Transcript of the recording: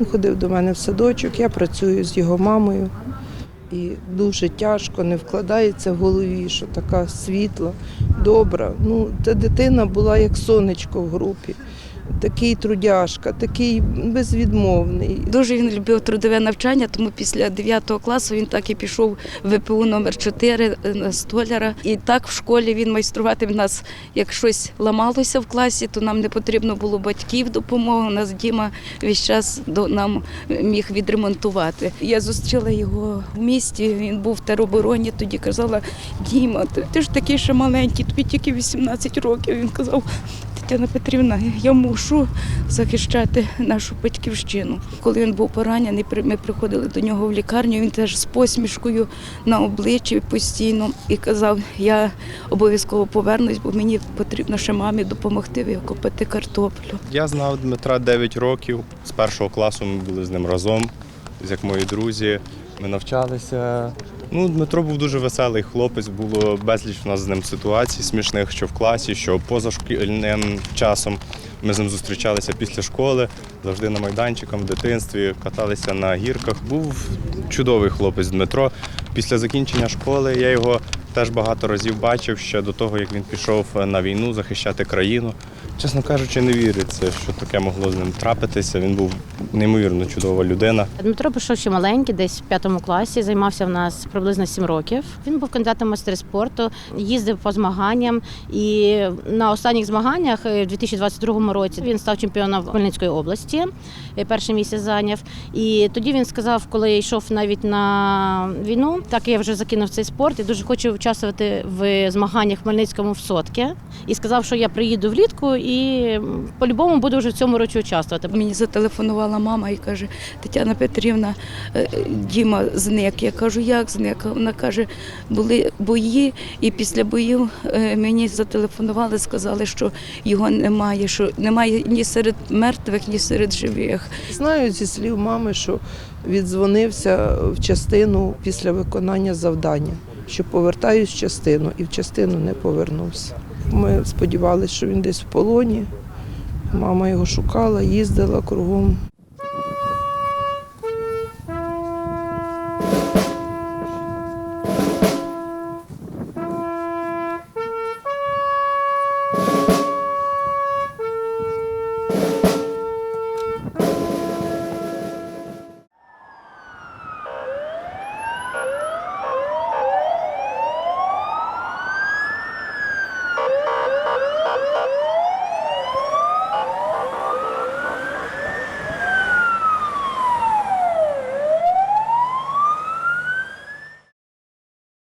Він ходив до мене в садочок, я працюю з його мамою. І дуже тяжко, не вкладається в голові, що така світла, добра. Ну, та дитина була як сонечко в групі. Такий трудяшка, такий безвідмовний. Дуже він любив трудове навчання, тому після 9 класу він так і пішов в ВПУ номер 4 на столяра. І так в школі він майструвати в нас, як щось ламалося в класі, то нам не потрібно було батьків допомоги. У нас Діма весь час до нам міг відремонтувати. Я зустріла його в місті. Він був в теробороні. Тоді казала: Діма, ти, ти ж такий ще маленький, тобі тільки 18 років. Він казав. Тетяна Петрівна, я мушу захищати нашу батьківщину. Коли він був поранений, ми приходили до нього в лікарню. Він теж з посмішкою на обличчі постійно і казав: я обов'язково повернусь, бо мені потрібно ще мамі допомогти викопати картоплю. Я знав Дмитра 9 років. З першого класу ми були з ним разом, як мої друзі. Ми навчалися. Ну, Дмитро був дуже веселий хлопець, було безліч у нас з ним ситуацій смішних, що в класі, що позашкільним часом. Ми з ним зустрічалися після школи, завжди на майданчиках в дитинстві, каталися на гірках. Був чудовий хлопець Дмитро. Після закінчення школи я його теж багато разів бачив ще до того, як він пішов на війну захищати країну. Чесно кажучи, не віриться, що таке могло з ним трапитися. Він був неймовірно чудова людина. Дмитро пішов ще маленький, десь в п'ятому класі, займався в нас приблизно 7 років. Він був кандидатом в майстри спорту, їздив по змаганням. І на останніх змаганнях е, в 2022 році він став чемпіоном Хмельницької області. е, Перше місце зайняв. І тоді він сказав, коли йшов навіть на війну, так я вже закинув цей спорт і дуже хочу участвувати в змаганнях Хмельницькому в сотки. І сказав, що я приїду влітку і по-любому буду вже в цьому році участвувати. Мені зателефонувала мама і каже: Тетяна Петрівна, е, Діма зник. Я кажу, як зник? Вона каже, були бої, і після боїв е, мені зателефонували, сказали, що його немає, що немає ні серед мертвих, ні серед живих. Знаю зі слів мами, що віддзвонився в частину після виконання завдання, що повертаюсь в частину, і в частину не повернувся. Ми сподівалися, що він десь в полоні. Мама його шукала, їздила кругом.